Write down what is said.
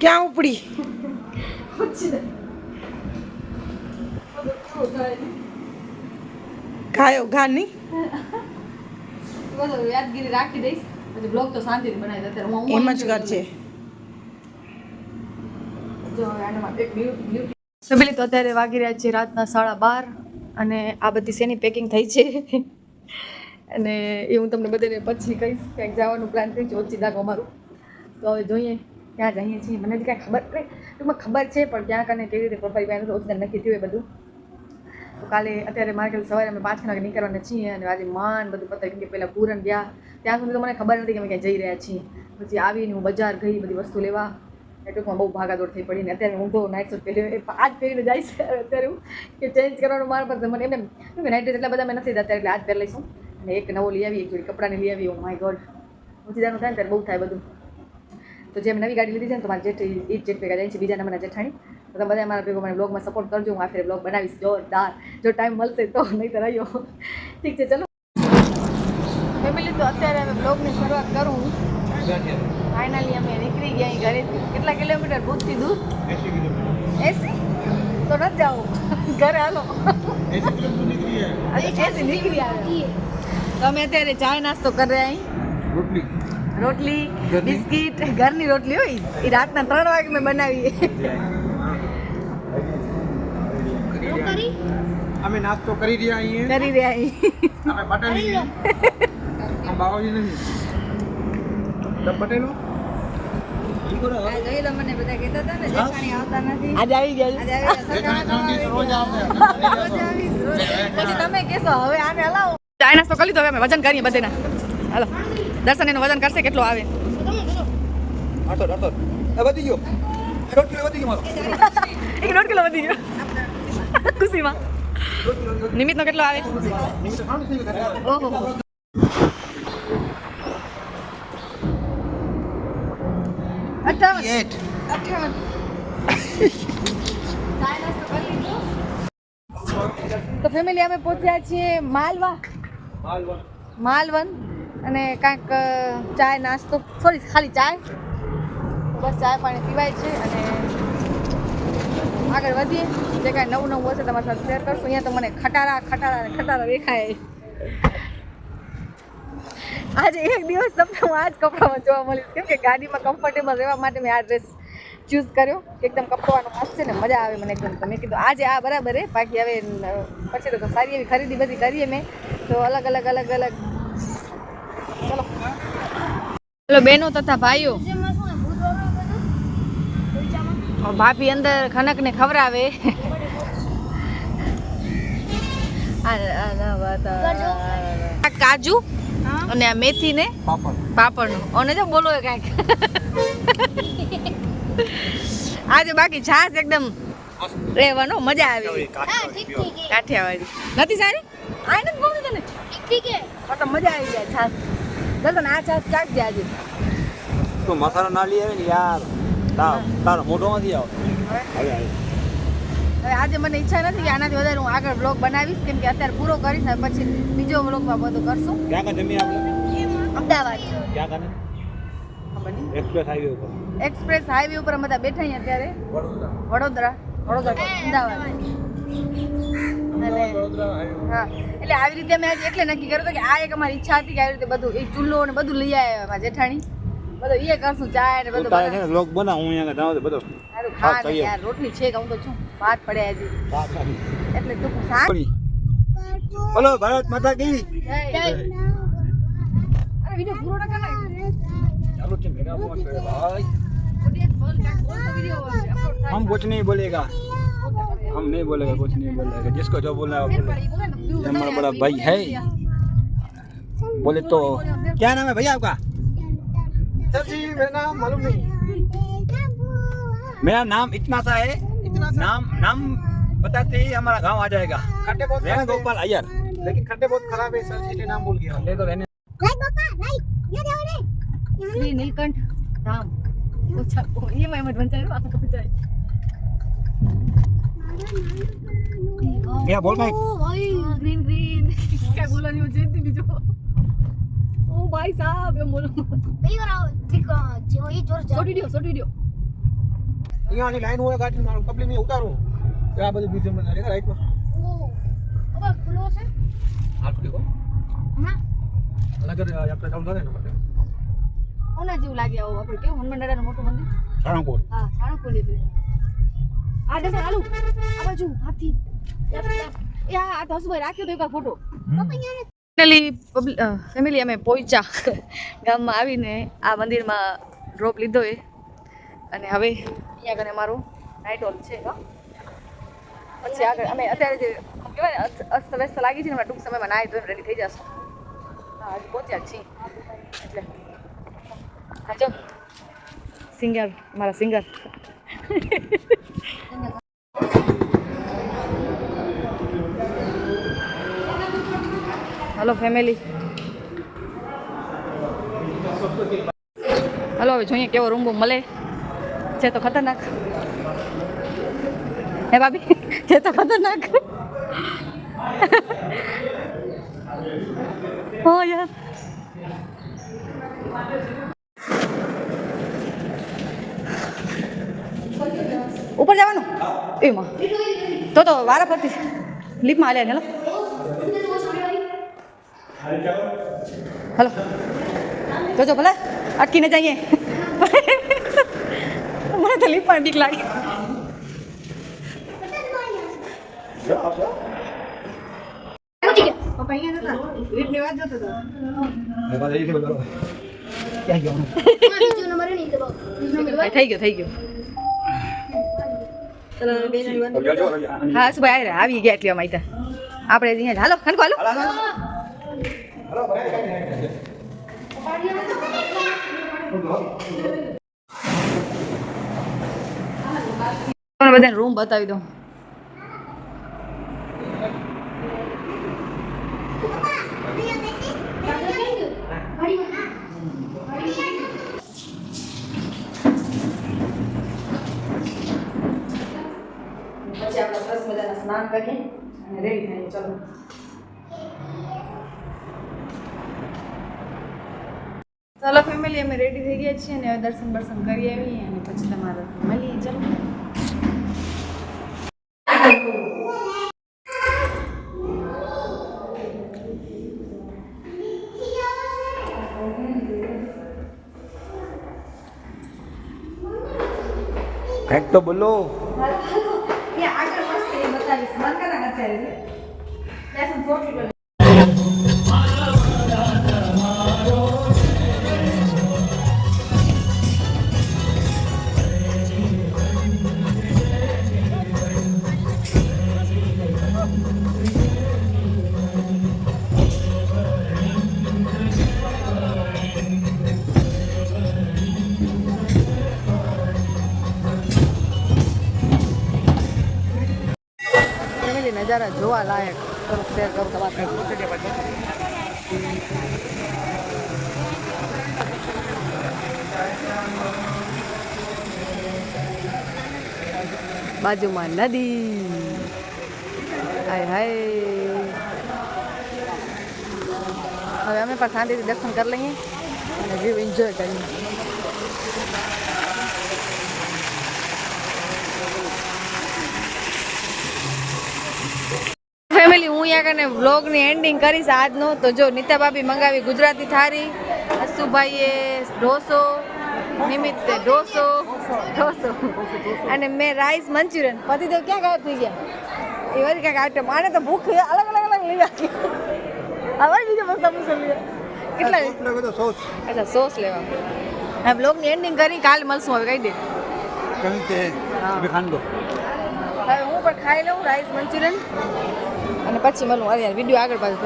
ક્યાં ઉપડી? ખાયો ઘા નહીં? યાદગીરી રાખી દઈશ પછી બ્લોગ તો શાંતિથી જ કરજે ફેમિલી તો વાગી રહ્યા છે રાતના સાડા બાર અને આ બધી શેની પેકિંગ થઈ છે? અને એ હું તમને બધાને પછી કહીશ ક્યાંક જવાનું પ્લાન થઈ છે, ઓછી દાખ અમારું. તો હવે જોઈએ. ક્યાં જઈએ છીએ? મને જ કાંઈ ખબર ટૂંકમાં ખબર છે, પણ ક્યાં કને કેવી રીતે પ્રોફાઇલ પહેલું ઓછી નક્કી થયું એ બધું. તો કાલે અત્યારે મારે કાલે સવારે અમે પાંચ કલાક નીકળવાના છીએ અને આજે માન બધું પતાવી કેમ પહેલાં પૂરણ ગયા. ત્યાં સુધી તો મને ખબર નથી કે અમે ક્યાં જઈ રહ્યા છીએ. પછી આવીને હું બજાર ગઈ, બધી વસ્તુ લેવા. એ ટૂંકમાં બહુ ભાગાદોડ થઈ પડી ને અત્યારે હું તો નાઇટ શૂટ પહેરી આજ પહેરીને જાય છે અત્યારે હું. કે ચેન્જ કરવાનું મારા પાસે મને એમને કેમ કે નાઇટ એટલા બધા મેં નથી અત્યારે એટલે આજ પહેરી લઈશું. અને એક નવો લઈ આવી એક જોડી કપડાની લઈ આવી ઓ માય ગોડ ઉચીદાનું થાય ત્યારે બહુ થાય બધું. તો જે નવી ગાડી લીધી છે ને તો મારા જેઠ એ જ જેઠ ભેગા જાય છે બીજા નંબરના જેઠાણી. તો તમે બધા મારા ભેગો મને બ્લોગમાં સપોર્ટ કરજો હું આખરે બ્લોગ બનાવીશ. જોરદાર. જો ટાઈમ મળશે તો નહીં તો રહ્યો ઠીક છે ચલો. ફેમિલી તો અત્યારે અમે બ્લોગની શરૂઆત કરું. ફાઇનલી અમે નીકળી ગયા ઘરેથી કેટલા કિલોમીટર ભૂતથી દૂર? એસી તો નથી જાઓ. ઘરે હાલો. એસી નીકળી આવે તો અમે અત્યારે ચાય નાસ્તો કરી રહ્યા અહીં. રોટલી. રોટલી? બિસ્કિટ ઘરની રોટલી હોય. એ રાતના ત્રણ વાગે મેં બનાવી. અમે નાસ્તો કરી રહ્યા અહીંયા કરી રહ્યા છીએ. અમે પટેલી છીએ. બાવાજી નથી. તમે પટેલો? મને બધા કહેતા હતા ને આવતા નથી. આજે આવી ગયા તમે કેશો હવે આને હલાવો. ચાય નાસ્તો કરી દો હવે અમે વજન કરીએ બધાના. હાલો. દર્શન એનું વજન કરશે કેટલું આવે? વધી ગયો. એ કિલો વધી ગયો એક દોઢ કિલો વધી ગયો. ખુશીમાં. નિમિતનો કેટલો આવે? ઓહો તો ફેમિલી અમે પહોંચ્યા છીએ માલવા. માલવન. અને કાંઈક ચાય, નાસ્તો. સોરી ખાલી ચાય. બસ ચાય, પાણી પીવાય છે અને આગળ વધીએ. જે કાંઈ નવું નવું હશે તમારી સાથે શેર કરશું. અહીંયા તો મને ખટારા ખટારા ખટારા દેખાય. આજે એક દિવસ તમને હું આ જ કપડામાં જોવા મળીશ. કેમ કે ગાડીમાં કમ્ફર્ટેબલ રહેવા માટે મેં આ ડ્રેસ ચૂઝ કર્યો. એકદમ કપડવાનો મસ્ત છે ને મજા આવે મને એકદમ. મેં કીધું, આજે આ બરાબર છે બાકી હવે પછી તો સારી એવી ખરીદી બધી કરીએ મેં. તો અલગ અલગ અલગ અલગ ચલો બહેનો તથા ભાઈઓ. ભાભી અંદર ખનકને ખવડાવે. આ આ ના વાત આ કાજુ. અને આ મેથી ને પાપડ. પાપડનું. અને જો બોલો એ કાંઈક. આજે બાકી છાશ એકદમ રહેવાનો મજા આવી. કાઠિયાવાડી. નથી સારી? આ નથી ગમતી તને? મજા આવી જાય છાશ. દર્શન આ છાશ ચાખજે આજે. તો મસાલો ના લઈ આવે ને યાર. તાર મોઢો નથી આવ. હવે? આજે મને ઈચ્છા નથી કે આનાથી વધારે હું આગળ બ્લોગ બનાવીશ કેમ કે અત્યારે પૂરો કરીશ ને પછી બીજો બ્લોગમાં બધું કરશું. ક્યાં કા જમી આપણે? અમદાવાદ. ક્યાં કાને? એક્સપ્રેસ હાઈવે ઉપર. એક્સપ્રેસ હાઈવે ઉપર અમે બધા બેઠા અહીંયા અત્યારે. વડોદરા. વડોદરા. વડોદરા. અમદાવાદ. હા એટલે આવી રીતે મેં આજે એટલે નક્કી કર્યું હતું કે આ એક અમારી ઈચ્છા હતી કે આવી રીતે બધું એ ચૂલ્લો ને બધું લઈ આવ્યા અમારા જેઠાણી બધું એ કરશું ચાય ને બધું તારે છે બનાવશું. ને લોક બનાવ હું અહીંયા જાઉં તો બધો સારું હા, ખા ને કહીએ. યાર રોટલી છે કે હું તો છું ભાત પડ્યા હજી એટલે ટૂંકું શાક બોલો ભારત માતા કી જય. અરે વિડિયો પૂરો ના કર ચાલુ છે મેરા ફોન पे भाई બોલ કાંઈક બોલ તો વિડિયો upload થાય. हम कुछ नहीं बोलेगा हम नहीं बोलेगा कुछ नहीं बोलेगा। जिसको जो बोलना है हमारा बड़ा भाई है। बोले तो क्या नाम है भैया आपका? सर जी मेरा नाम मालूम नहीं। मेरा नाम इतना सा है। इतना सा। नाम नाम बताते ही हमारा गाँव आ जाएगा। खट्टे बहुत खराब है। गोपाल अय्यर। लेकिन खट्टे बहुत खराब है सर जी नाम बोल गया। ले तो रहने। श्री नीलकंठ राम। अच्छा, ये मैं मत बन जाए आपको बन जाए યા બોલ ભાઈ. ગ્રીન ગ્રીન કઈ બોલવાની ઉજે બીજો? ઓ ભાઈ સાહેબ એ બોલો. ભાઈ ઓર ઠીક જો ઈ જોર જા છોડી દો છોડી દો અહીંયાની લાઈન હોય ગાડી મારું પબ્લિક ને ઉતારું. તો આ બધું બીજું મને રાઈટમાં. ઓ ઓબા ખુલ્લો છે? હાલ ખુલ્લો હમણાં? નગર યાત્રા ચાલુ થાય ને માટે. ઓના જેવું લાગે આવો આપણે કેવું હનુમાન દાદાનું મોટું મંદિર? સાણંગપુર હા સાણંગપુર એટલે આ દસ આલુ આ બાજુ હાથી એ આ હસુભાઈ રાખ્યો તો એક ફોટો ફાઇનલી ફેમિલી અમે પહોંચ્યા. ગામમાં આવીને આ મંદિરમાં ડ્રોપ લીધો એ. અને હવે અહીંયા કને અમારો નાઇટ હોલ છે હો. પછી આગળ અમે અત્યારે જે કહેવાય ને અસ્ત- વ્યસ્ત લાગી છે ને ટૂંક સમયમાં નાહી ધોઈને રેડી થઈ જશું. હા હજી પહોંચ્યા છીએ. એટલે. હા જો. સિંગર મારા સિંગર હલો ફેમિલી હલો હવે જોઈએ કેવો રૂમ મળે. છે તો ખતરનાક. હે, ભાભી? છે તો ખતરનાક. હો, યાર. ઉપર જવાનું. એમાં. તો તો વારા ફરતી લીપમાં હાલ્યા ને, હલો. હલો. જોજો ભલે. અટકીને જઈએ. મને તો લીપમાં બીક લાગે. થઈ ગયો થઈ ગયો. હા શું ભાઈ આવી ગયા એટલી અમારી આપણે હાલો ખનકો હાલો. તમને રૂમ બતાવી દઉં. પછી આપણે સરસ મજાના સ્નાન કરીએ અને રેડી થઈએ ચલો. ચલો ફેમિલી અમે રેડી થઈ ગયા છીએ અને હવે દર્શન બર્શન કરી આવીએ અને પછી તમારે મળીએ ચલો કંઈક તો બોલો. ત્યાં આગળ મસ્ત એ બતાવીશ. મન કરા અત્યારે. નજારા જોવા લાયક. થોડુંક શેર કરું તમારે. બાજુમાં નદી. હાય હાય. હવે અમે પણ શાંતિથી દર્શન કરી લઈએ અને વ્યૂ એન્જોય કરીએ ફેમિલી હું અહીંયા કને વ્લોગની એન્ડિંગ કરીશ આજનો. તો જો નીતા ભાભી મંગાવી ગુજરાતી થાળી અસુભાઈએ ઢોસો નિમિત્તે ઢોસો ઢોસો. અને મેં રાઈસ મંચુરિયન. પતિદેવ ક્યાં ગાયબ થઈ ગયા? એ વળી ક્યાંક આઈટમ આને તો ભૂખ અલગ અલગ અલગ લેવા હવે બીજો સમોસા લીધા કેટલા સોસ અચ્છા સોસ લેવા. હા બ્લોગની એન્ડિંગ કરી કાલે મળશું હવે કહી દે. કहीं તે હા. અભી ખાન દો. હવે હું પણ ખાઈ લઉં રાઈસ મંચુરિયન. અને પછી મળું. આવ્યા વીડિયો આગળ થઈ